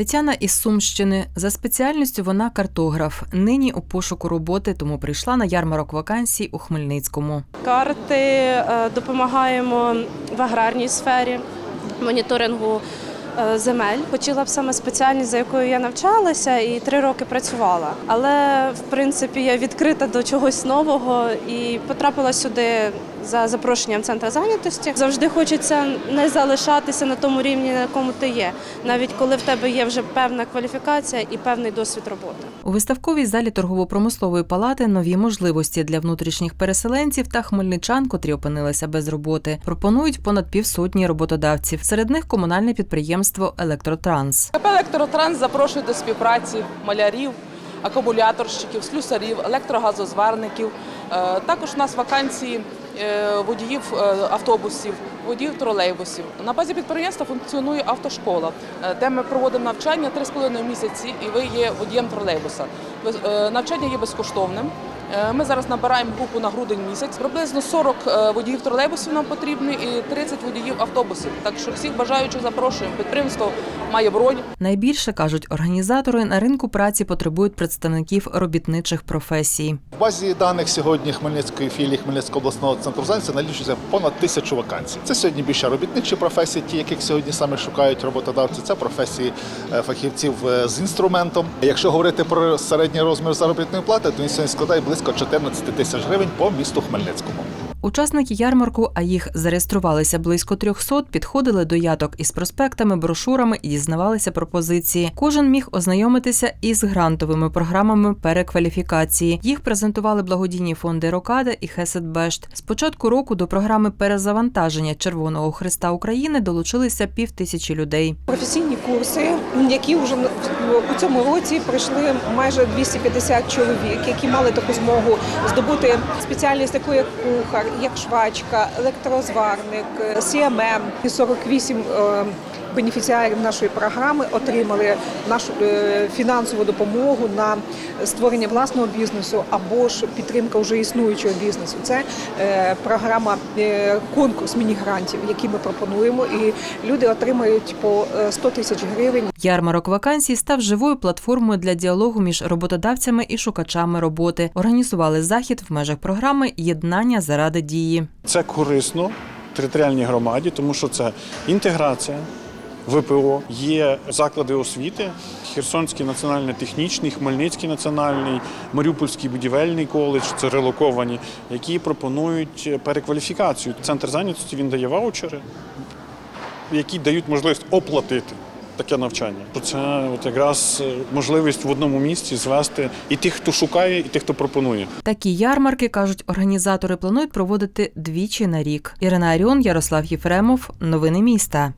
Тетяна із Сумщини за спеціальністю вона картограф. Нині у пошуку роботи, тому прийшла на ярмарок вакансій у Хмельницькому. Карти е, допомагаємо в аграрній сфері, моніторингу е, земель. Хотіла б саме спеціальність, за якою я навчалася, і три роки працювала. Але в принципі я відкрита до чогось нового і потрапила сюди за запрошенням центру зайнятості. Завжди хочеться не залишатися на тому рівні, на якому ти є, навіть коли в тебе є вже певна кваліфікація і певний досвід роботи. У виставковій залі торгово-промислової палати нові можливості для внутрішніх переселенців та хмельничан, котрі опинилися без роботи. Пропонують понад півсотні роботодавців. Серед них комунальне підприємство Електротранс. КП «Електротранс» запрошує до співпраці малярів, акумуляторщиків, слюсарів, електрогазозварників. Е, Також у нас вакансії водіїв е, автобусів, водіїв тролейбусів. На базі підприємства функціонує автошкола, е, де ми проводимо навчання 3,5 місяці, і ви є водієм тролейбуса. Е, Навчання є безкоштовним. Е, Ми зараз набираємо групу на грудень місяць. Приблизно 40 е, водіїв тролейбусів нам потрібно і 30 водіїв автобусів. Так що всіх бажаючих запрошуємо. Підприємство має бронь. Найбільше кажуть організатори на ринку праці потребують представників робітничих професій. В базі даних сьогодні Хмельницької філії Хмельницького обласного центру зайнятості налічується понад тисячу вакансій. Це сьогодні більше робітничі професії, ті, яких сьогодні саме шукають роботодавці. Це професії е, фахівців е, з інструментом. Якщо говорити про середній розмір заробітної плати, то він сьогодні складає близько 14 тисяч гривень по місту Хмельницькому. Учасники ярмарку, а їх зареєструвалися близько 300, підходили до яток із проспектами, брошурами і дізнавалися пропозиції. Кожен міг ознайомитися із грантовими програмами перекваліфікації. Їх презентували благодійні фонди Рокада і Хесетбешт. З початку року до програми перезавантаження Червоного Христа України долучилися півтисячі людей. професійні курси, які вже у цьому році прийшли майже 250 чоловік, які мали таку змогу здобути спеціальність таку, як кухар, як швачка, електрозварник, CMM. І 48 е, бенефіціарів нашої програми отримали нашу е, фінансову допомогу на створення власного бізнесу або ж підтримка вже існуючого бізнесу. Це е, програма е, конкурс міні-грантів, які ми пропонуємо, і люди отримають по е, 100 тисяч гривень Ярмарок вакансій став живою платформою для діалогу між роботодавцями і шукачами роботи. Організували захід в межах програми Єднання заради дії. Це корисно територіальній громаді, тому що це інтеграція. ВПО є заклади освіти: Херсонський національний технічний, Хмельницький національний, Маріупольський будівельний коледж, це релоковані, які пропонують перекваліфікацію. Центр зайнятості він дає ваучери, які дають можливість оплатити таке навчання. Це от якраз е, можливість в одному місці звести і тих, хто шукає, і тих, хто пропонує. Такі ярмарки, кажуть організатори, планують проводити двічі на рік. Ірина Аріон, Ярослав Єфремов. Новини міста.